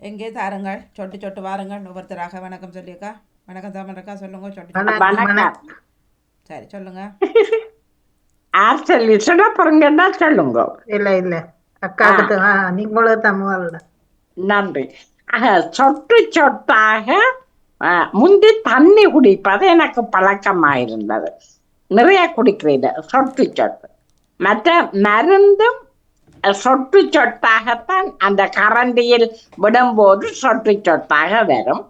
எங்கே தாருங்கள்? சொட்டு சொட்டு வாருங்கள். ஒவ்வொருத்தராக வணக்கம் சொல்லியக்கா வணக்கம் தாமரக்கா சொல்லுங்க சொட்டு சரி சொல்லுங்க. யார் சொல்லி சொல்ல போறீங்கன்னா சொல்லுங்க. இல்ல இல்ல. அக்காவுக்கு நீங்களும் தமிழ்ல நன்றி. சொட்டு சொட்டாக முந்தி தண்ணி குடிப்பது எனக்கு பழக்கமாயிருந்தது. நிறைய குடிக்கிறது சொட்டு சொட்டு. மற்ற மருந்தும் சொட்டு சொட்டாகத்தான் அந்த கரண்டியில் விடும்போது சொட்டு சொட்டாக வரும்.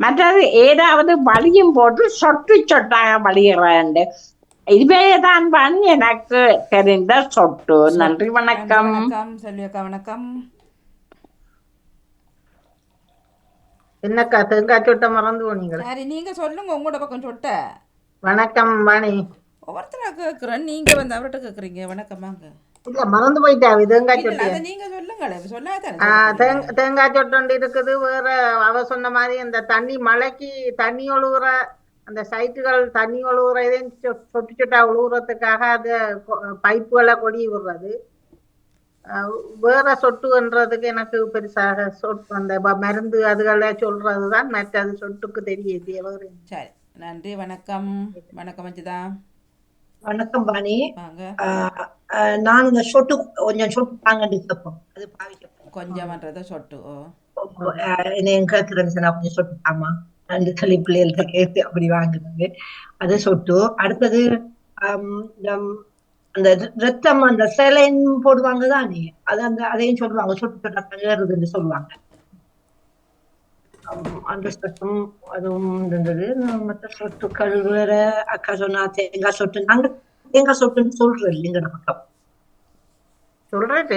மற்றது ஏதாவது வலியும் போது சொட்டு சொட்டாக வலிகிறது இவைதான் தான் எனக்கு தெரிந்த சொட்டு. நன்றி வணக்கம். வணக்கம். சொல்லியக்கா வணக்கம். என்னக்கா தேங்காய் சொட்டை மறந்து போனீங்களே சரி நீங்க சொல்லுங்க உங்களோட பக்கம் சொட்ட. வணக்கம் வாணி. ஒவ்வொருத்தரா கேட்குறேன் நீங்க வந்து அவர்கிட்ட கேட்குறீங்க வணக்கமாங்க இல்ல மறந்து போயிட்டா தேங்காய் சொட்டு நீங்க தேங்காய் சொட்டு இருக்குது வேற அவ சொன்ன மாதிரி அந்த தண்ணி மழைக்கு தண்ணி ஒழுகுற அந்த சைட்டுகள் தண்ணி ஒழுகுற இதையும் சொட்டு சொட்டா ஒழுகுறதுக்காக அது பைப்புகளை கொடி விடுறது வேற சொட்டுன்றதுக்கு எனக்கு பெருசாக சொட்டு அந்த மருந்து அதுகளை சொல்றதுதான் மற்றது சொட்டுக்கு தெரிய வேறு சரி நன்றி வணக்கம் வணக்கம் வச்சுதா வணக்கம் பாணி. வாங்க. ஆஹ் ஆஹ் நான் இந்த சொட்டு கொஞ்சம் சொட்டு தாங்கன்னு கேட்போம் அது பாவிக்கப்படும் கொஞ்சம்ன்றத சொட்டு என்ன கேட்குறேன்னு நான் கொஞ்சம் சொட்டு ஆமா ரெண்டு சொல்லி பிள்ளைகள்கிட்ட கேட்டு அப்படி வாங்குறது அது சொட்டு. அடுத்தது அந்த ரத்தம் அந்த சேலைன் போடுவாங்க தானே? அது அந்த அதையும் சொல்லுவாங்க. சொட்டு சொட்டா ஏறுதுன்னு சொல்லுவாங்க. அந்த சொட்டும் அதுவும் இருந்தது. மற்ற சொட்டுக்கள் வேற அக்கா சொன்னா தேங்காய் சொட்டு நாங்க தேங்காய் சொட்டுன்னு சொல்றோம் இல்லைங்க பக்கம் சொல்றேன்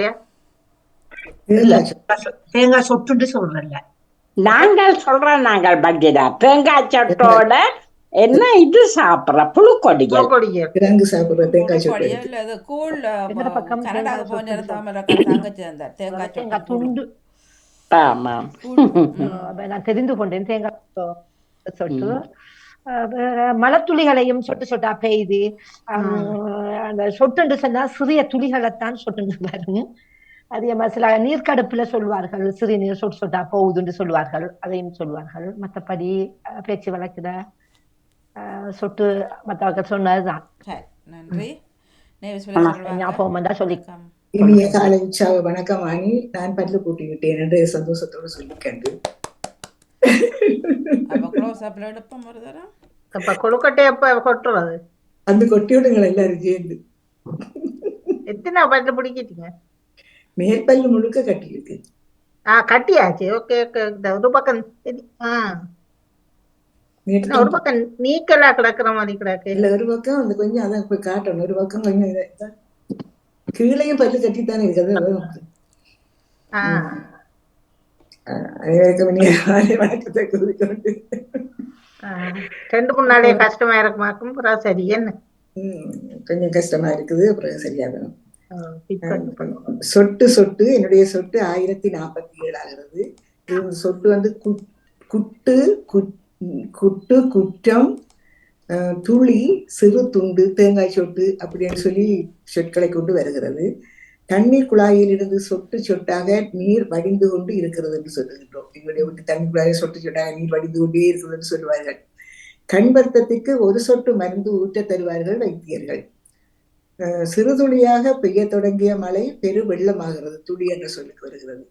தேங்காய் சொட்டுன்னு சொல்றேன்ல நாங்கள் சொல்றோம் நாங்கள் பக்கிடா தேங்காய் சட்டோட என்ன இது சாப்பிடுற? புழுக்கொடிகள். கொடிய கிழங்கு சாப்பிடுற தேங்காய் சொட்டு கொடியா இல்ல அது கூழ் கனடாக்கு தேங்காய் போன தாமரை தேங்காய் துண்டு. ஆமாம் நான் தெரிந்து கொண்டேன் தேங்காய் சொட்டு மலத்துளிகளையும் சொட்டு சொட்டா பெய்து அந்த சொட்டுன்னு சொன்னா சிறிய துளிகளைத்தான் சொட்டுன்னு வரும் அதே மாதிரி சில நீர்க்கடுப்புல சொல்வார்கள் சிறிய நீர் சொட்டு சொட்டா போகுதுன்னு சொல்வார்கள் அதையும் சொல்வார்கள் மற்றபடி பேச்சு வழக்குல அஹ், சொட்டு மற்றவர்கள் சொன்னதுதான் சரி நன்றி ஞாபகம் வந்தா சொல்லி வணக்கம் இனிய காலை உற்சாக வணக்கம் ஆணி நான் பல்லு கூட்டி விட்டேன் என்று சந்தோஷத்தோடு சொல்லிக்கண்டு. அப்ப அப்ப கொழுக்கட்டை எப்ப கொட்டுறது? அந்த கொட்டி விடுங்கள் எல்லாரும் சேர்ந்து எத்தனை பட்டு பிடிக்கிட்டீங்க? மேல் பல்லு முழுக்க கட்டி இருக்கு ஆ கட்டியாச்சு. Okay okay. ஒரு பக்கம் ஒரு பக்கம் நீக்கலா கிடக்குற மாதிரி கிடக்கு. இல்ல ஒரு பக்கம் அந்த கொஞ்சம் அதான் போய் காட்டணும். ஒரு பக்கம் கொஞ்சம் கீழையும் பல்லு கட்டித்தானே ஆ. ரெண்டு நாளே கஷ்டமா இருக்குமாக்கும் அப்புறம் சரி என்ன? கொஞ்சம் கஷ்டமா இருக்குது அப்புறம் சரியாகணும். சொட்டு சொட்டு என்னுடைய சொட்டு ஆயிரத்தி நாற்பத்தி ஏழு ஆகிறது சொட்டு வந்து குட்- குட்டு குட்- குட்டு குற்றம் துளி சிறு துண்டு தேங்காய் சொட்டு அப்படின்னு சொல்லி சொற்களை கொண்டு வருகிறது. தண்ணீர் குழாயிலிருந்து சொட்டு சொட்டாக நீர் வடிந்து கொண்டு இருக்கிறது என்று சொல்லுகின்றோம். எங்களுடைய வீட்டு தண்ணீர் குழாயில் சொட்டு சொட்டாக நீர் வடிந்து கொண்டே இருக்கிறது என்று சொல்லுவார்கள். கண் வருத்தத்துக்கு ஒரு சொட்டு மருந்து ஊற்ற தருவார்கள் வைத்தியர்கள். சிறுதுளியாக பெய்யத் தொடங்கிய மழை பெரு வெள்ளமாகிறது துளி என்ற சொல்லுக்கு வருகிறது.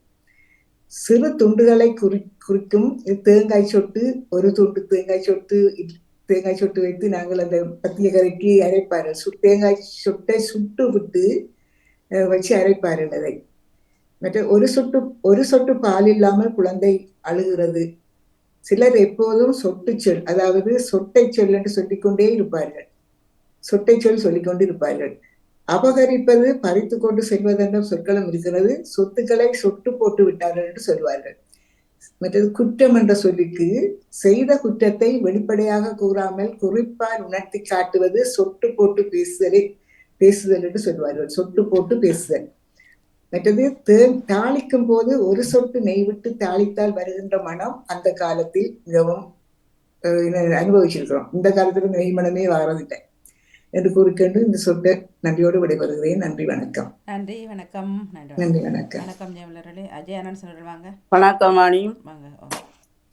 சிறு துண்டுகளை குறி குறிக்கும் தேங்காய் சொட்டு ஒரு துண்டு தேங்காய் சொட்டு தேங்காய் சொட்டு வைத்து நாங்கள் அந்த பத்திய கரைக்கு அரைப்பார்கள். சு தேங்காய் சொட்டை சுட்டு விட்டு வச்சு அரைப்பார்கள் அதை. மற்ற ஒரு சொட்டு ஒரு சொட்டு பால் இல்லாமல் குழந்தை அழுகிறது. சிலர் எப்போதும் சொட்டு சொல் அதாவது சொட்டை சொல் என்று சொல்லிக்கொண்டே இருப்பார்கள். சொட்டை சொல் சொல்லிக்கொண்டு இருப்பார்கள். அபகரிப்பது பறித்து கொண்டு செல்வதென்ற சொற்களும் இருக்கிறது. சொத்துக்களை சொட்டு போட்டு விட்டார்கள் என்று சொல்வார்கள். மற்றது குற்றம் என்ற சொல்லுக்கு செய்த குற்றத்தை வெளிப்படையாக கூறாமல் குறிப்பால் உணர்த்தி காட்டுவது சொட்டு போட்டு பேசுதலை பேசுதல் என்று சொல்வார்கள். சொட்டு போட்டு பேசுதல். மற்றது தே- தாளிக்கும் போது ஒரு சொட்டு நெய் விட்டு தாளித்தால் வருகின்ற மனம் அந்த காலத்தில் மிகவும் என்ன, அனுபவிச்சிருக்கிறோம். இந்த காலத்துல நெய் மனமே வர்றதில்லை என்று கூறிக்கொண்டு இந்த சொட்டை நன்றியோடு விடைபெறுகிறேன். நன்றி வணக்கம். நன்றி வணக்கம். நன்றி வணக்கம். வணக்கம். ஜெயமலர்களே அஜய் அனந்த் அவர்கள் வாங்க. வணக்கம் அணி வாங்க.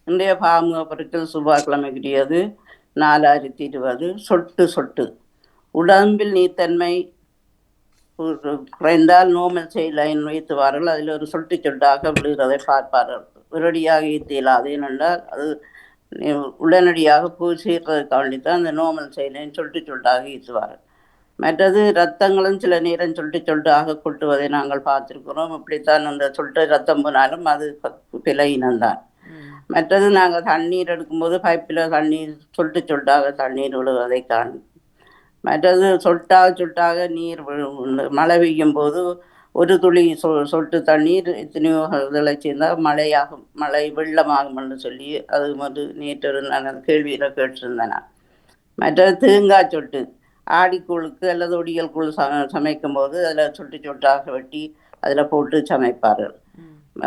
இன்றைய பாமுக பொருட்கள் செவ்வாய்க்கிழமைக்குரியது நாலாயிரத்தி இருபது. சொட்டு சொட்டு. உடம்பில் நீர்த்தன்மை ஒரு- குறைந்தால் நோமல் செயலைன் வைத்துவார்கள். அதில் ஒரு சொட்டு சொட்டாக விழுகிறதை பார்ப்பார்கள். உடனடியாக ஈர்த்து இயலாது ஏனென்றால் அது உடனடியாக போய் சேர்றதுக்காண்டி தான் அந்த நோமல் செயலைன் சொட்டு சொட்டாக ஈர்த்துவார்கள் மற்றது ரத்தங்களும் சில நேரம் சொட்டு சொட்டாக கொட்டுவதை நாங்கள் பார்த்திருக்கிறோம். இப்படித்தான் அந்த சொட்டு ரத்தம் போனாலும் அது விலையினம்தான் ம். மற்றது நாங்கள் தண்ணீர் எடுக்கும்போது பைப்பில் தண்ணீர் சொட்டு சொட்டாக தண்ணீர் விழுவதை காணும். மற்றது சொட்டாக சொட்டாக நீர் மழை பெய்யும் போது ஒரு துளி சொ சொட்டு தண்ணீர் எத்தனையோ இதில் சேர்ந்தால் மழையாகும் மழை வெள்ளமாகும்னு சொல்லி அது வந்து நேற்று நான் கேள்வியில் கேட்டிருந்தேன் நான். மற்றது தேங்காய் சொட்டு ஆடிக்குழுக்கு அல்லது ஒடியல் குழு ச சமைக்கும் போது அதில் சொட்டு சொட்டாக வெட்டி அதில் போட்டு சமைப்பார்கள்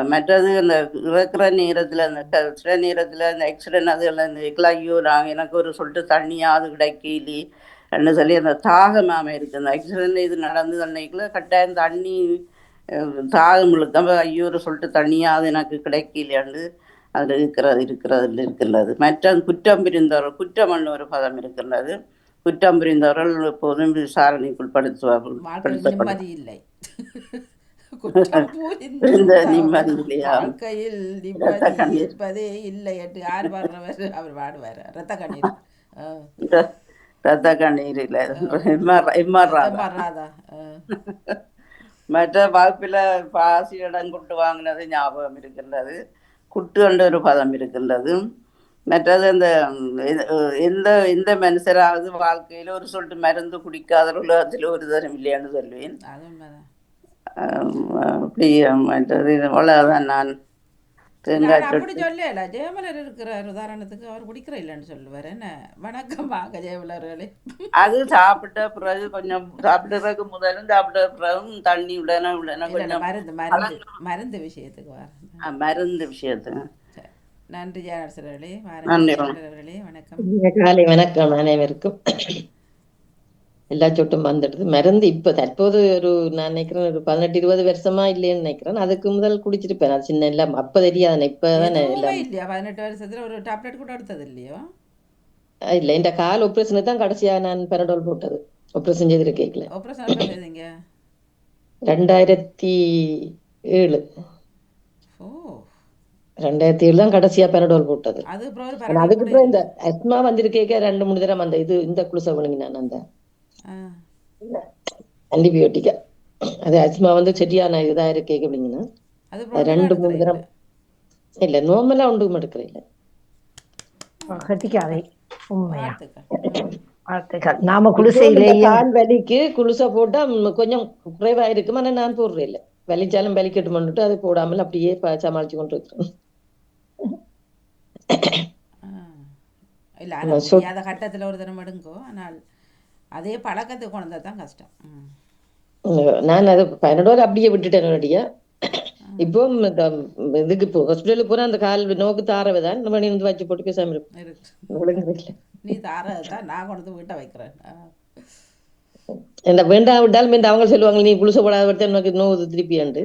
மற்றது அந்த இறக்குற நேரத்தில் அந்த க- சில நேரத்தில் அந்த ஆக்சிடென்ட் அது எல்லாம் இந்த இதுக்குள்ள ஐயோ நான் எனக்கு ஒரு சொட்டு தண்ணியாவது கிடைக்கலையே என்று சொல்லி அந்த தாகமாம இருக்குது அந்த ஆக்சிடென்ட் இது நடந்து அன்னைக்குள்ள கட்டாயம் தண்ணி தாகம் இழுக்க ஐயோ ஒரு சொட்டு தண்ணியாவது எனக்கு கிடைக்கலையாண்டு அதில் இருக்கிறது இருக்கிறது இருக்கின்றது. மற்ற குற்றம் புரிந்தவர்கள் குற்றம் பண்ண ஒரு பதம் இருக்கின்றது. குற்றம் புரிந்தவர்கள் எப்போதும் விசாரணைக்குள் படுத்துவார்கள் வாழ்க்கையில் படுத்தப்படும். நிம்மதி இல்லை? வாழ்க்கையில் நிம்மதி என்பதே இல்லை என்று யார் பாடுறவர் அவர் பாடுவார். ரத்த கண்ணீர் ரத்த கண்ணீர் இல்லை எம்ஆர் ராதா ஆ. மற்ற வகுப்பில் பாசியிடம் குட்டு வாங்கினது ஞாபகம் இருக்கின்றது. குட்டு என்ற ஒரு பதம் இருக்கின்றது. மற்றது அந்த எந்த எந்த மனுஷராவது வாழ்க்கையில் ஒரு சொட்டு மருந்து குடிக்காத உலகத்தில் ஒரு தரம் இல்லையான்னு சொல்லுவேன் அப்படி மற்றது அவ்வளோதான் நான் தேங்காய் அப்படி சொல்லல. ஜெயமலர் இருக்கிறார். உதாரணத்துக்கு அவர் குடிக்கிற இல்லைன்னு சொல்லுவார். என்ன? வணக்கம் வாங்க ஜெயமலர்களே. அது சாப்பிட்ட பிறகு கொஞ்சம் சாப்பிட்டதுக்கு முதலும் சாப்பிட்ட பிறகும் தண்ணி உடனே உடனே கொஞ்சம் மருந்து மருந்து மருந்து விஷயத்துக்கு வர மருந்து விஷயத்துக்கு. நன்றி ஜெயநரசர்களே நன்றி. வணக்கம். காலை வணக்கம் அனைவருக்கும். எல்லா சொட்டும் வந்துடுது மருந்து இப்ப தற்போது ஒரு நான் நினைக்கிறேன் ஒரு பதினெட்டு இருபது வருஷமா இல்லைன்னு நினைக்கிறேன். அதுக்கு முதல் குடிச்சிருப்பேன். அது சின்ன எல்லாம் அப்ப தெரியாது இப்பதான் இல்லையா? பதினெட்டு வருஷத்துல ஒரு டேப்லெட் கூட எடுத்தது இல்லையோ? இல்ல இந்த கால் ஆபரேஷனுக்கு தான் கடைசியா நான் பெரடோல் போட்டது. ஆபரேஷன் செய்திருக்கேன் ஆப்ரேஷன் ரெண்டாயிரத்தி ஏழு. ரெண்டாயிரத்தி ஏழு தான் கடைசியா பெரடோல் போட்டது. அது அப்புறம் ஒரு ஆனா அதுக்கு பரவாயில்ல அப்புறம் இந்த அஸ்மா வந்திருக்கேக்க ரெண்டு மூணு தடவை அந்த இது இந்த குளிச நான் அந்த ஆன்டிபயோட்டிக்கா அது அஸ்மா வந்து சரியான இதா இருக்கே அப்படிங்கன்னா ரெண்டு மூணு தடவை இல்ல நார்மலா ஒன்றும் எடுக்கிறேன் இல்ல கட்டிக்காதை. உண்மையா? நாம குடிசையிலேயும் கால் வலிக்கு குளிசா போட்டா கொஞ்சம் குறைவா இருக்கும் ஆனா நான் போடுறேன் இல்ல. வலிச்சாலும் வலிக்கட்டும்னுட்டு அது போடாமல் அப்படியே சமாளிச்சு கொண்டு இருக்கிறேன். இல்ல கட்டத்துல ஒரு தரம் எடுங்கோ. ஆனால் அதே பழக்கத்துக்கு கொண்டு தான் கஷ்டம். நான் அது பன்னெண்டோர் அப்படியே விட்டுட்டேன் நேரடியா இப்போ இந்த இதுக்கு இப்போ ஹாஸ்பிட்டலுக்கு போனா அந்த கால் நோக்கு தாரவைதான் இந்த மணி வந்து வச்சு போட்டு பேசாம இருப்பேன் இருக்கு. ஒழுங்கு இல்லை. நீ தான் நான் கொண்டு வீட்டை வைக்கிறேன். என்ன வேண்டாம் விட்டாலும் இந்த அவங்க சொல்லுவாங்க நீ புழுச போடாத விட்டு உனக்கு நோவு திருப்பியாண்டு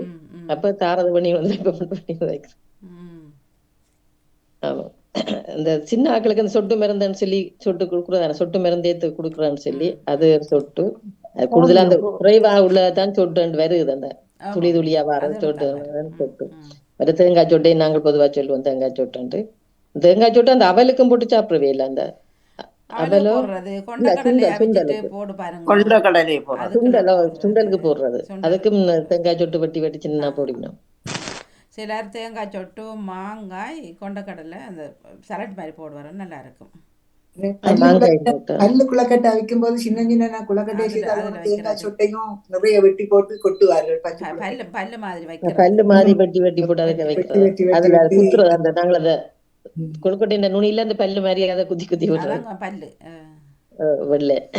அப்ப தாரது பண்ணி வந்து இப்ப பண்ணி வைக்கிறேன். ம். இந்த சின்ன ஆட்களுக்கு அந்த சொட்டு மருந்துன்னு சொல்லி சொட்டு கொடுக்குறதான? சொட்டு மருந்து ஏத்து கொடுக்குறான்னு சொல்லி அது சொட்டு. அது கூடுதலா அந்த குறைவா உள்ளதான் சொட்டு வருது அந்த. துளி துளியா அது சொட்டு. சொட்டு. ஒரு தேங்காய் சொட்டையும் நாங்கள் பொதுவா சொல்லுவோம் தேங்காய் சொட்டுன்ட்டு. தேங்காய் சொட்டு அந்த அவலுக்கும் போட்டு சாப்பிடவே இல்லை அந்த அவலோ சுண்டலுக்கு. போடுறது. அதுக்கும் தேங்காய் சொட்டு வெட்டி வெட்டி சின்ன போடணும். சிலர் தேங்காய் சொட்டு மாங்காய் கொண்டக்கடலை அந்த சலட் மாதிரி போடுவாரு. நல்லா இருக்கும் பல்லு குளக்கட்டை வைக்கும் போது சின்ன சின்ன அதுல- அதுல அதோட தேங்காய். சொட்டையும் நிறைய வெட்டி போட்டு கொட்டுவார்கள் குளக்கட்டை. பல்லு பல்லு மாதிரி வைக்கிறது. பல்லு மாதிரி வெட்டி வெட்டி போட்டு வெட்டி வெட்டி அதுல குத்துறது அந்த நாங்கள் அதை ம். கொழுக்கட்டை இந்த நுனியில அந்த பல்லு மாதிரி அதை குத்தி குத்தி அதாங்க பல்லு. வெள்ளை.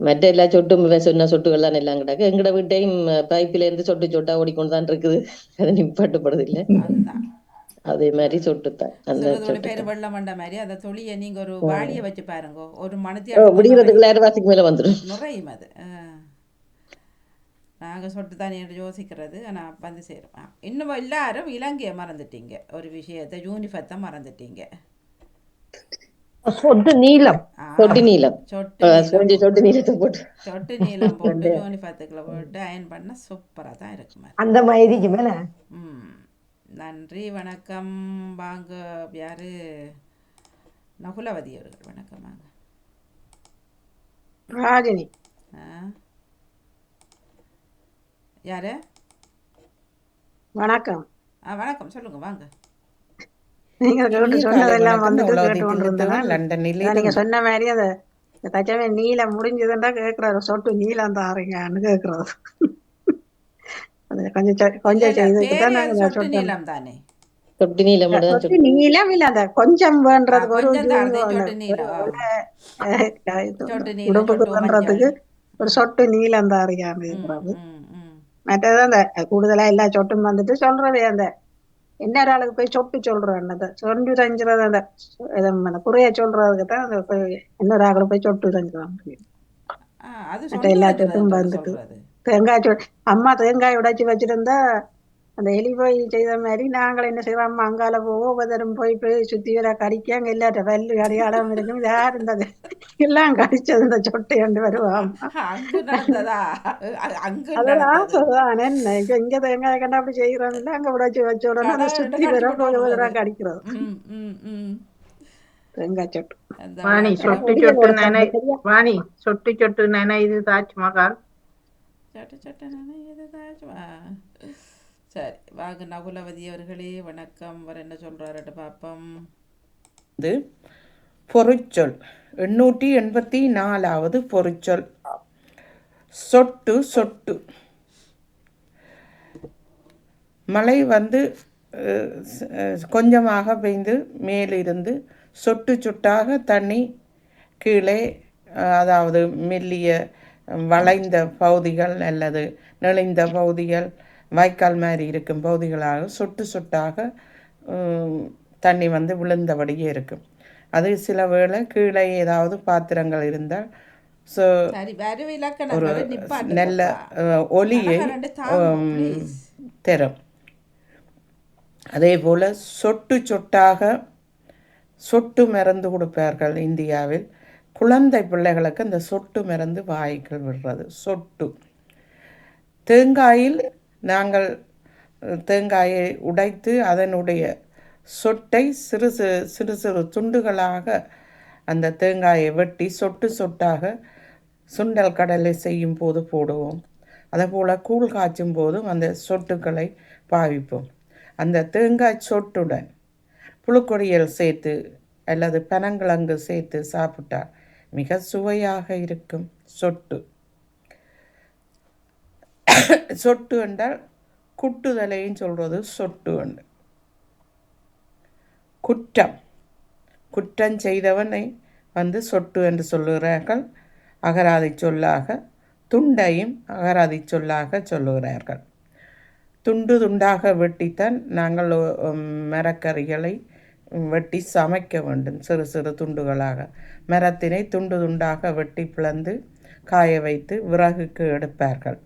மற்ற எல்லா சொட்டும் சொன்ன சொட்டுகள் தான் எல்லாம் கிடக்கு எங்கட வீட்டையும் பைப்பில இருந்து சொட்டு சொட்டா ஓடிக்கொண்டு தான் இருக்குது அது நிப்பாட்டப்படுது இல்ல அதே மாதிரி சொட்டுத்தான் அந்த பேர் வெள்ளம் வந்த மாதிரி அந்த தொழியை நீங்க ஒரு வாளியை வச்சு பாருங்க ஒரு மனத்திய விடிகிறதுக்குள்ள அரைவாசிக்கு மேல வந்துடும் நுரையும் அது நாங்கள் சொட்டு தானே யோசிக்கிறது ஆனால் வந்து சேரும் இன்னும் எல்லாரும் இலங்கையை மறந்துட்டீங்க ஒரு விஷயத்தை யூனிஃபத்தை மறந்துட்டீங்க சொட்டு நீளம். சொட்டு நீளம். சொட்டு சொட்டு நீளத்தை போட்டு. சொட்டு நீளம் போட்டு யூனிஃபத்துக்குள்ள போட்டு அயன் பண்ண சூப்பராக தான் இருக்கு அந்த மாதிரி மேல? நன்றி வணக்கம். வாங்க யாரு? நகுலவதி அவர்கள் வணக்கம் வாங்க. ராஜினி ஆ. யாரு? வணக்கம். ஆ வணக்கம். சொல்லுங்க வாங்க. நீங்க சொன்னதெல்லாம். வந்துட்டு கேட்டு கொண்டிருந்தேன். நீங்க. சொன்ன மாதிரி அந்த இந்த தச்சமே நீளம் முடிஞ்சதுண்டா கேக்குறாரு. சொட்டு நீளம் தாரீங்கன்னு கேக்குறாரு. அது கொஞ்சம் கொஞ்சம் சொட்டு நீளம் தானே? இல்ல அந்த கொஞ்சம் வேண்டதுக்கு ஒரு உடம்புக்கு பண்றதுக்கு. ஒரு சொட்டு நீளம் தாரியான்னு இருக்கிறது. மற்றது அந்த கூடுதலா எல்லா சொட்டும் வந்துட்டு சொல்றவே அந்த என்ன ஆளுக்கு போய் சொட்டு சொல்றேன் அந்த சொண்டு தஞ்சுறது அந்த குறைய சொல்றதுக்கு தான் அந்த போய் இன்னொரு ஆளுக்கு போய் சொட்டு தஞ்சுறாங்க ஆ, அது மற்ற சொட்டு எல்லா தட்டுறது சொட்டும் என்று வந்துட்டு தேங்காய் அம்மா தேங்காய் உடைச்சு வச்சிருந்தா அந்த எலி போய் செய்த மாதிரி நாங்கள் என்ன செய்வோம்? அம்மா அங்கால போவோம் ஒவ்வொருத்தரும் போய் போய் சுத்தி வர கடிக்க அங்க இல்லாட்ட பல்லு அடையாளம் இருக்கும் யார் இருந்தது எல்லாம் கடிச்சது இந்த சொட்டை கொண்டு வருவோம் அதெல்லாம் சொல்லுவான் என்ன இங்க இங்க தேங்காய் கண்டா அப்படி செய்யறோம். இல்ல அங்க உடைச்சு வச்ச உடனே சுத்தி வர போய் வருவது. ஒவ்வொரு கடிக்கிறது. ம், ம், ம். தேங்காய் சொட்டு. வாணி. சொட்டு சொட்டு நனை வாணி சொட்டு சொட்டு நனை இது தாஜ்மஹால். சட்டு சட்டு நனையுது தாஜ்மா. சரி வாங்க நகுலவதி அவர்களே வணக்கம். அவர் என்ன சொல்றாருட்டு பார்ப்போம். இது பொருச்சொல். எண்ணூற்றி எண்பத்தி நாலாவது பொருச்சொல். சொட்டு சொட்டு. மழை வந்து கொஞ்சமாக பெய்ந்து மேலிருந்து சொட்டு சொட்டாக தண்ணி கீழே அதாவது மெல்லிய வளைந்த பகுதிகள் அல்லது நெளிந்த பகுதிகள் வாய்க்கால் மாதிரி இருக்கும் பகுதிகளாக சொட்டு சொட்டாக தண்ணி வந்து விழுந்தபடியே இருக்கும். அது சில வேளை கீழே ஏதாவது பாத்திரங்கள் இருந்தால் ஸோ ஒரு நல்ல ஒலியை. தரும். அதே போல் சொட்டு சொட்டாக சொட்டு மருந்து கொடுப்பார்கள் இந்தியாவில். குழந்தை பிள்ளைகளுக்கு அந்த சொட்டு மருந்து வாய்க்குள் விடுறது. சொட்டு. தேங்காயில் நாங்கள் தேங்காயை உடைத்து அதனுடைய சொட்டை சிறு சிறு சிறு சிறு துண்டுகளாக அந்த தேங்காயை வெட்டி சொட்டு சொட்டாக சுண்டல் கடலை செய்யும் போது போடுவோம். அதேபோல் கூழ் காய்ச்சும் போதும் அந்த சொட்டுக்களை பாவிப்போம். அந்த தேங்காய் சொட்டுடன் புழுக்கொடியல் சேர்த்து அல்லது பனங்கிழங்கு சேர்த்து சாப்பிட்டால் மிக சுவையாக இருக்கும் சொட்டு. சொட்டு என்றால் குட்டுதலையும் சொல்கிறது சொட்டு என்று. குற்றம். குற்றம் செய்தவனை வந்து சொட்டு என்று சொல்லுகிறார்கள். அகராதி சொல்லாக துண்டையும் அகராதி சொல்லாக சொல்லுகிறார்கள். துண்டு துண்டாக வெட்டித்தான் நாங்கள் மரக்கறிகளை வெட்டி சமைக்க வேண்டும். சிறு சிறு துண்டுகளாக. மரத்தினை துண்டு துண்டாக வெட்டி பிளந்து காய வைத்து விறகுக்கு எடுப்பார்கள்.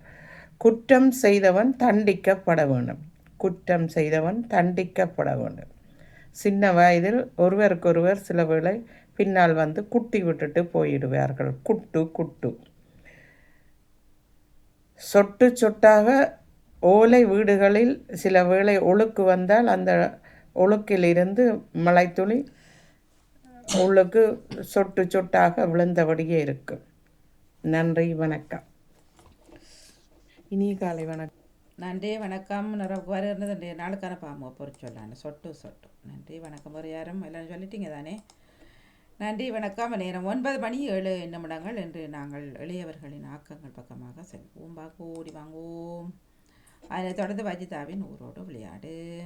குற்றம் செய்தவன் தண்டிக்கப்பட வேண்டும். குற்றம் செய்தவன் தண்டிக்கப்பட வேண்டும். சின்ன வயதில் ஒருவருக்கொருவர் சில வேளை பின்னால் வந்து குட்டி விட்டுட்டு போயிடுவார்கள். Good good. சொட்டு சொட்டாக ஓலை வீடுகளில் சில வேளை ஒழுக்கு வந்தால் அந்த ஒழுக்கிலிருந்து மலைத்துளி உள்ளுக்கு சொட்டு சொட்டாக விழுந்தபடியே இருக்கும் நன்றி வணக்கம். இனிய காலை வணக்கம். நன்றி வணக்கம். நிறைய வருகிறது இன்றைய நாளுக்கான பாம்பு பொறிச்சொல்லான சொட்டு சொட்டு. நன்றி வணக்கம் ஒரு யாரும் எல்லாம் சொல்லிட்டீங்க தானே? நன்றி வணக்கம். நேரம் ஒன்பது மணி ஏழு நிமிடங்கள் என்று நாங்கள் இளையவர்களின் ஆக்கங்கள் பக்கமாக செல்வோம். பாக்கு ஓடி வாங்குவோம். அதனைத் தொடர்ந்து வஜிதாவின் ஊரோடு விளையாடு.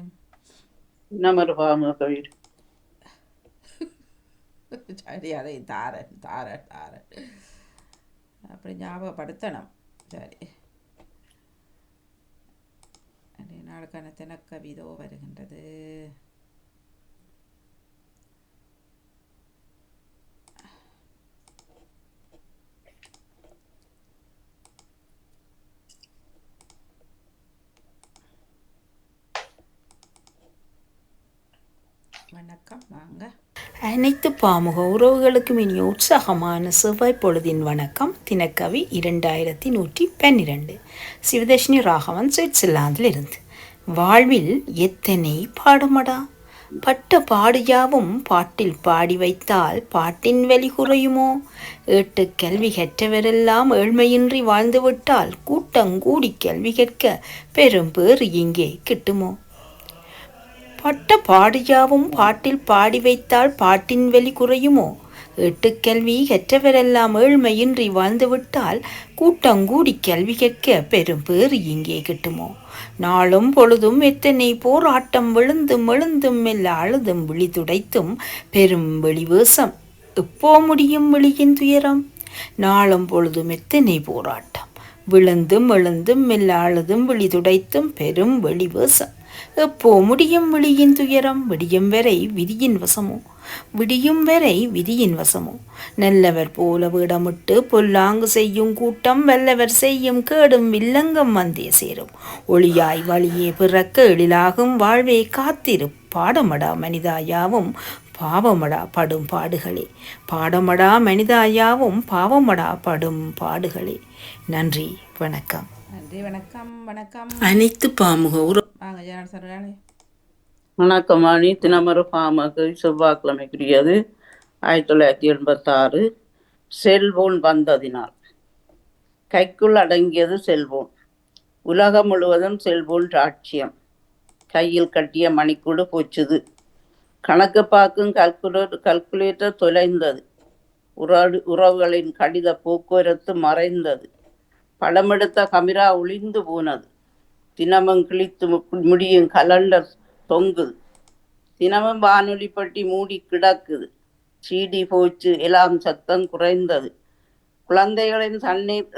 சரி அதை தாரன் தாரன் தாரன். அப்படி ஞாபகப்படுத்தணும். சரி. அன்றைய நாளுக்கான தினக்கவிதோ வருகின்றது. வணக்கம் வாங்க. அனைத்து பாமுக உறவுகளுக்கும் இனிய உற்சாகமான செவ்வாய் பொழுதின் வணக்கம். தினக்கவி இரண்டாயிரத்தி நூற்றி பன்னிரண்டு. சிவதர்ஷினி ராகவன் சுவிட்சர்லாந்தில் இருந்து வாழ்வில் எத்தனை பாடுமடா? பட்ட பாடுயாவும் பாட்டில் பாடி வைத்தால் பாட்டின் வலி குறையுமோ? ஏட்டு கல்வி கற்றவரெல்லாம் ஏழ்மையின்றி வாழ்ந்துவிட்டால் கூட்டங்கூடி கல்வி கற்க பெரும்பேறு இங்கே கிட்டுமோ? பட்ட பாடியாவும் பாட்டில் பாடி வைத்தால் பாட்டின் வெளி குறையுமோ? எட்டு கல்வி கற்றவரெல்லாம் ஏழ்மையின்றி வாழ்ந்துவிட்டால் கூட்டங்கூடி கல்வி கேட்க பெரும் பேறு இங்கே கிட்டுமோ? நாளும் பொழுதும் எத்தனை போராட்டம் விழுந்தும் எழுந்தும் மெல்ல அழுதும் விழி துடைத்தும் பெரும் வெளிவேசம் எப்போ முடியும் விழியின் துயரம்? நாளும் பொழுதும் எத்தனை போராட்டம்? விழுந்தும் எழுந்தும் மெல்ல அழுதும் விழி துடைத்தும் பெரும் வெளிவேசம் எப்போ முடியும் விழியின் துயரம்? விடியும் வரை விதியின் வசமோ? விடியும் வரை விதியின் வசமோ? நல்லவர் போல வீடமிட்டு பொல்லாங்கு செய்யும் கூட்டம் வல்லவர் செய்யும் கேடும் வில்லங்கம் வந்தே சேரும். ஒளியாய் வழியே பிறக்க எழிலாகும் வாழ்வே காத்திரு பாடமடா மனிதாயாவும் பாவமடா படும் பாடுகளே. பாடமடா மனிதாயாவும் பாவமடா படும் பாடுகளே. நன்றி வணக்கம். நன்றி வணக்கம் வணக்கம். அனைத்து பாமுக உறவு வாங்க வணக்கம் அணி தினமரு பாமக செவ்வாய்க்கிழமைக்குரியது ஆயிரத்தி தொள்ளாயிரத்தி எண்பத்தாறு செல்போன் வந்ததினால். கைக்குள் அடங்கியது செல்போன் உலகம் முழுவதும் செல்போன் ராட்சியம். கையில் கட்டிய மணிக்கூடு போச்சுது. கணக்கு பார்க்கும் கல்குலேட்டர் கல்குலேட்டர் தொலைந்தது. உறவு உறவுகளின் கடித போக்குவரத்து மறைந்தது. படமெடுத்த கமிரா ஒளிந்து போனது. தினமும் கிழித்து முடியும் கலண்டர் தொங்குது. தினமும் வானொலி பட்டி மூடி கிடக்குது. சீடி போச்சு எல்லாம் சத்தம் குறைந்தது. குழந்தைகளின் தண்ணீர்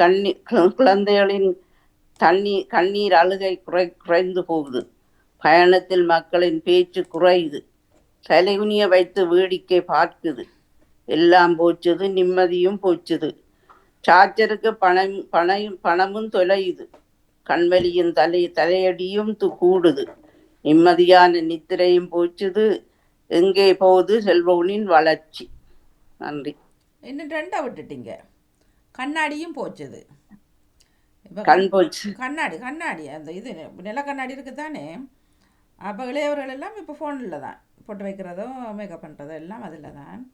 கண்ணீர் குழந்தைகளின் தண்ணீர் கண்ணீர் அழுகை குறை குறைந்து போகுது. பயணத்தில் மக்களின் பேச்சு குறையுது. தலைகுனிய வைத்து வேடிக்கை பார்க்குது. எல்லாம் போச்சுது நிம்மதியும் போச்சுது. சார்ஜருக்கு பணம் பணம் பணமும் தொலையுது. கண்வலியின் தலை தலையடியும் து- கூடுது. நிம்மதியான நித்திரையும் போச்சுது. எங்கே போகுது செல்வனின் வளர்ச்சி. நன்றி. இன்னும் ரெண்டா விட்டுட்டீங்க. கண்ணாடியும் போச்சுது. இப்ப கண் போச்சு. கண்ணாடி கண்ணாடி அந்த இது நில கண்ணாடி இருக்குது தானே அப்போ இளையவர்கள் எல்லாம் இப்போ ஃபோனில் தான். போட்டு வைக்கிறதும் மேக்கப் பண்ணுறதும் எல்லாம் அதில் தான்.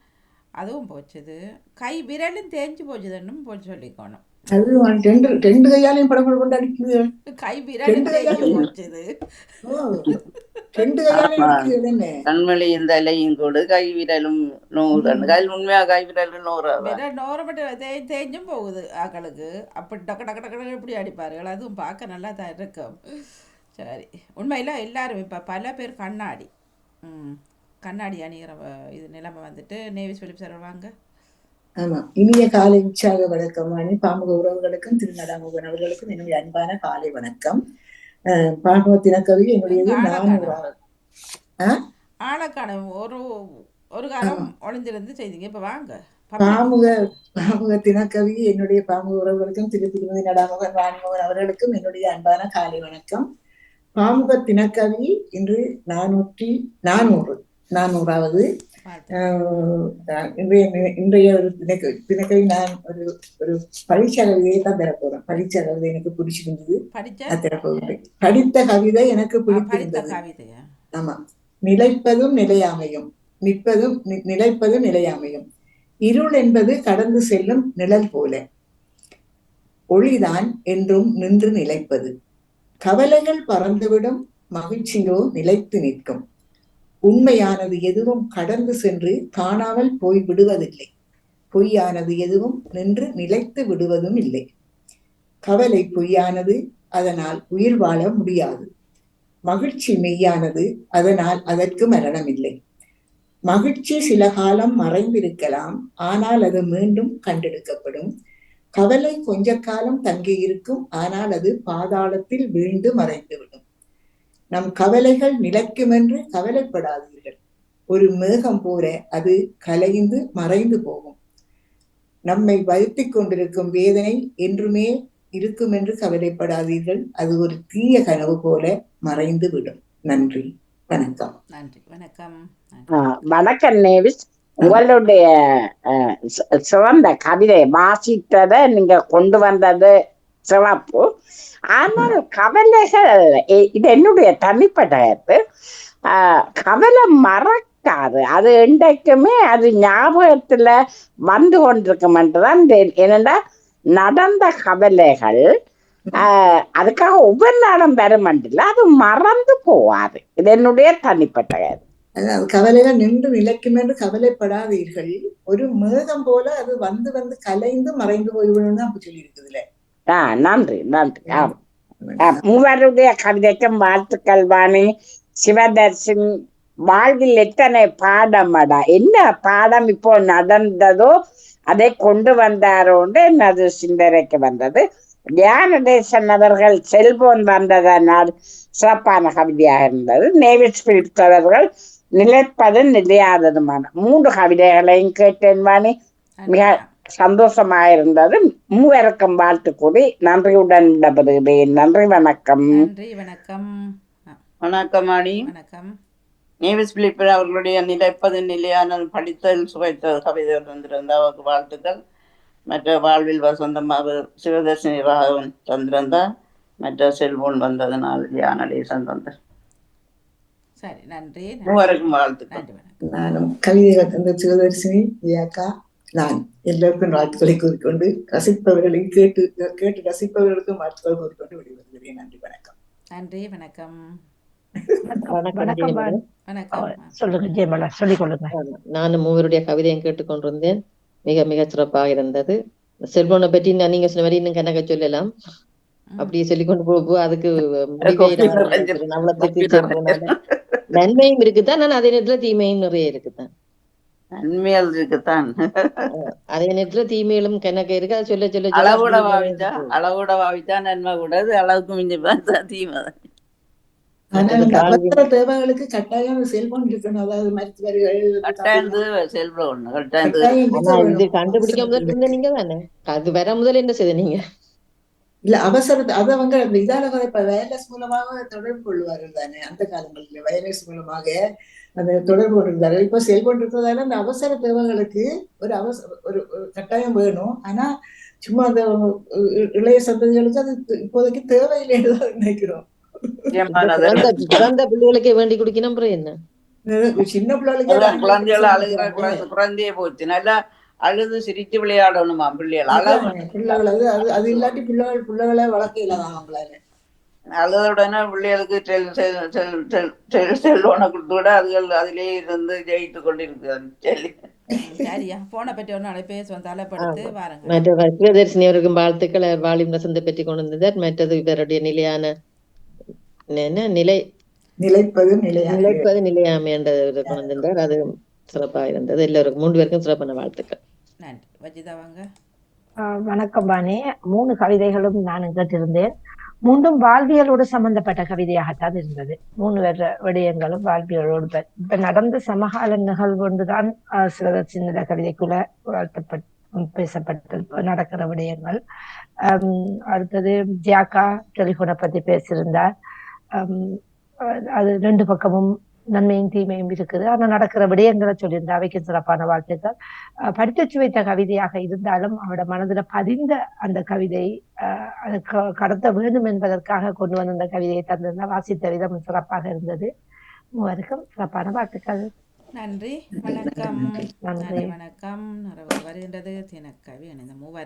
அதுவும் போச்சுது. கை விரலும் தேஞ்சு போச்சுதுன்னு போச்சு சொல்லிக்கணும். அது ரெண்டு ரெண்டு கையாலையும் படம் கொண்டு அடிக்குது கை விரலும் ரெண்டு தேஞ்சு கையாலையும்? போச்சுது. ஓ, ரெண்டு கையாலையும் ஆமா. அடிக்குது என்ன கண்வழியின் தலையும் கொடு கை விரலும் நூறு கை உண்மையா கை விரலும் நூறு விரல் நோர மட்டும் தே தேஞ்சும் போகுது ஆக்களுக்கு. அப்படி டக்கு டக்கு டக்கு இப்படி அடிப்பார்கள். அதுவும் பார்க்க நல்லா தான் இருக்கும். சரி. உண்மையில் எல்லாரும் இப்போ பல பேர் கண்ணாடி. ம். கண்ணாடி அணிகிற இது நிலைமை வந்துட்டு நேவிஸ் பிலிப் சார் வாங்க. ஆமா இனிய காலை உற்சாக வணக்கம். பாமுக உறவுகளுக்கும் திருநடாமுகன் அவர்களுக்கும் என்னுடைய அன்பான காலை வணக்கம். பாமுக தினக்கவி என்னுடையது எங்க ஆளக்காணோம்? நானூறாவது ஆ? ஆளக்கான ஒரு ஒரு காலம் ஒளிஞ்சிருந்து செய்தீங்க. இப்போ வாங்க. பாமுக பாமுக தினக்கவி என்னுடைய பாமுக உறவுகளுக்கும் திரு திருமதி நடாமுகன் வான்மோகன் அவர்களுக்கும் என்னுடைய அன்பான காலை வணக்கம். பாமுக தினக்கவி இன்று நானூற்றி நானூறு. நானூறாவது இன்றைய ஒரு தினக்கவி தினக்கவி நான் ஒரு ஒரு பரீட்சா கவிதையை தான் தரப்போறேன் பரீட்சா கவிதை எனக்கு பிடிச்சிருந்தது. தரப்போகிறேன் படித்த கவிதை எனக்கு படித்த பிடித்திருந்தது. ஆமா. நிலைப்பதும் நிலையாமையும். நிற்பதும் நிலைப்பதும் நிலையாமையும். இருள் என்பது கடந்து செல்லும் நிழல் போல. ஒளிதான் என்றும் நின்று நிலைப்பது. கவலைகள் பறந்துவிடும் மகிழ்ச்சியோ நிலைத்து நிற்கும். உண்மையானது எதுவும் கடந்து சென்று காணாமல் போய் விடுவதில்லை. பொய்யானது எதுவும் நின்று நிலைத்து விடுவதும் இல்லை. கவலை பொய்யானது அதனால் உயிர் வாழ முடியாது. மகிழ்ச்சி மெய்யானது அதனால் அதற்கு மரணம் இல்லை மகிழ்ச்சி சில காலம் மறைந்திருக்கலாம் ஆனால் அது மீண்டும் கண்டெடுக்கப்படும். கவலை கொஞ்ச காலம் தங்கி இருக்கும் ஆனால் அது பாதாளத்தில் வீழ்ந்து மறைந்துவிடும். நம் கவலைகள் நிலைக்கும் என்று கவலைப்படாதீர்கள். ஒரு மேகம் போல அது கலைந்து மறைந்து போகும். நம்மை வருத்திக் கொண்டிருக்கும் வேதனை என்றுமே இருக்கும் என்று கவலைப்படாதீர்கள். அது ஒரு தீய கனவு போல மறைந்து விடும். நன்றி. வணக்கம். நன்றி. வணக்கம். ஆ, வணக்கம் நேவிஸ். உங்களுடைய சிறந்த கவிதை வாசித்ததை நீங்க கொண்டு வந்தது சிறப்பு. ஆனால் கவலைகள் இது என்னுடைய தனிப்பட்ட கருத்து ஆஹ், கவலை மறக்காது. அது இன்றைக்குமே அது ஞாபகத்துல வந்து கொண்டிருக்கும் என்றுதான் தெரி- நடந்த கவலைகள் அதுக்காக ஒவ்வொரு நாளும் வருமண்டில்ல அது மறந்து போவாது இது என்னுடைய தனிப்பட்ட கருத்து அதாவது கவலைகள் நின்று நிலைக்கும் என்று கவலைப்படாதீர்கள். ஒரு மேகம் போல அது வந்து வந்து கலைந்து மறைந்து போய்விடும் தான் அப்படி சொல்லி இருக்குதுல்ல ஆ நன்றி நன்றி. ஆம். மூவருடைய கவிதைக்கும் வாழ்த்துக்கள் வாணி. சிவதர்ஷினி வாழ்வில் எத்தனை பாடமடா? என்ன பாடம் இப்போ நடந்ததோ அதை கொண்டு வந்தாரோண்டு எனது சிந்தனைக்கு வந்தது. தியானதேசன் அவர்கள் செல்போன் வந்ததனால் சிறப்பான கவிதையாக இருந்தது. நேவிஸ் பிலிப்ஸ் அவர்கள் நிலைப்பது நிலையாததுமான மூன்று கவிதைகளையும் கேட்டேன் வாணி. மிக சந்தோஷமாக இருந்தது மூவருக்கும் வாழ்த்து கூறி நன்றியுடன் விடப்படுகிறேன் நன்றி வணக்கம். நன்றி வணக்கம். வணக்கம் அணி வணக்கம். நேவிஸ் பிலிப்பர் அவர்களுடைய நிலைப்பது நிலையான படித்தல் சுவைத்த கவிதை தந்திருந்த அவருக்கு வாழ்த்துக்கள். மற்ற வாழ்வில் வசந்தமாக சிவதர்ஷினி ராகவன் தந்திருந்தா மற்ற செல்போன் வந்ததனால் தியானடேசன் தந்தார் சரி நன்றி. மூவருக்கும் வாழ்த்துக்கள். நானும் கவிதைகள் தந்த சிவதர்சினி வியாக்கா நான் எல்லோருக்கும் வாழ்த்துக்களை கூறிக்கொண்டு ரசிப்பவர்களை கேட்டு கேட்டு ரசிப்பவர்களுக்கும் வாழ்த்துக்கள் கூறிக்கொண்டு விடைபெறுகிறேன். நன்றி வணக்கம். நன்றி வணக்கம். நானும் மூவருடைய கவிதையும் கேட்டுக்கொண்டிருந்தேன். மிக மிக சிறப்பாக இருந்தது. செல்போனை பற்றி நான் நீங்க சொன்ன மாதிரி இன்னும் கணக்க சொல்லலாம். அப்படியே சொல்லிக் கொண்டு போக போக அதுக்கு நன்மையும் இருக்குதான் ஆனா அதே நேரத்துல தீமையும் நிறைய இருக்குதான் நன்மைகள் இருக்குத்தான். அதே நேரத்துல தீமைகளும் கணக்க இருக்கு. அது சொல்ல சொல்ல சொல்ல அளவோட பாவிச்சா அளவோட பாவிச்சா நன்மை கூடாது. அளவுக்கு மிஞ்சி பார்த்தா தீமை. தேவைகளுக்கு கட்டாயம் செல்போன் இருக்கணும். அதாவது மருத்துவர்கள் கட்டாயம் தேவை செல்போன் இது. கண்டுபிடிக்க முதல். இருந்த நீங்க தானே? அது வர முதல்ல என்ன செய்த நீங்க? இல்ல அவசரத்தை அது அவங்க இந்த இதால கூட இப்ப வயர்லெஸ் மூலமாக தொடர்பு கொள்வார்கள் தானே அந்த காலங்களில். வயர்லெஸ் மூலமாக அந்த தொடர்பு கொண்டிருந்தார்கள் இப்ப செல்போன் இருக்கிறதால அந்த அவசர தேவைகளுக்கு ஒரு அவசர ஒரு கட்டாயம் வேணும். ஆனா சும்மா அந்த இளைய சந்ததிகளுக்கு அது இப்போதைக்கு தேவையில்லைன்னு தான் நினைக்கிறோம். பிள்ளைகளுக்கே வேண்டி குடிக்கணும் என்ன? சின்ன குழந்தைகள் அழுகிற குழந்தையே போச்சு. நல்லா அழுது சிரிச்சு விளையாடணுமா பிள்ளைகள்? பிள்ளைகள் அது அது அது இல்லாட்டி பிள்ளைகள் பிள்ளைகளை வளர்க்க இல்லாதான் அவங்களால உடனே பிள்ளைகளுக்கு செல் செல் செல் செல் செல் செல்வனை கொடுத்து விட அதுகள் அதிலே இருந்து ஜெயித்து கொண்டிருக்கு சொல்லி சரியா. போனை பற்றி ஒரு நாளை பேசுவோம் தலைப்படுத்து வாருங்க மற்ற சிவதர்சினி அவருக்கும் வாழ்த்துக்களை. வாலிம் வசந்த பற்றி கொண்டு வந்ததார் மற்றது இவருடைய நிலையான என்ன நிலை? நிலைப்பது நிலைப்பது நிலையாமை என்றதை கொண்டு வந்திருந்தார். அது சிறப்பாக இருந்தது. எல்லோருக்கும் மூன்று பேருக்கும் சிறப்பான வாழ்த்துக்கள். நன்றி. வஜிதா வாங்க வணக்கம் பானே மூணு கவிதைகளும் நான் கேட்டிருந்தேன். மூன்றும் வாழ்வியலோடு சம்பந்தப்பட்ட கவிதையாகத்தான் இருந்தது. மூணு விட விடயங்களும் வாழ்வியலோடு இப்ப நடந்த சமகால நிகழ்வு ஒன்றுதான் ஆஹ் சில சின்ன கவிதைக்குள்ள வாழ்த்தப்பட் பேசப்பட்டது நடக்கிற விடயங்கள். அடுத்தது ஜியாக்கா டெலிபோனை பத்தி பேசியிருந்தார். அது ரெண்டு பக்கமும் நன்மையும் தீமையும் இருக்குது. ஆனா நடக்கிற விடயங்களை சொல்லியிருந்தார் அவைக்கு சிறப்பான வாழ்த்துக்கள். படித்து சுவைத்த கவிதையாக இருந்தாலும் அவரோட மனதுல பதிந்த அந்த கவிதை அஹ் அது க- கடத்த வேண்டும் என்பதற்காக கொண்டு வந்த அந்த கவிதையை தந்திருந்தார். வாசித்த விதம் சிறப்பாக இருந்தது. மூவருக்கும் சிறப்பான வாழ்த்துக்கள். நன்றி. வணக்கம். நன்றி. வணக்கம். வருகின்றது. தினக்கவி மூவர்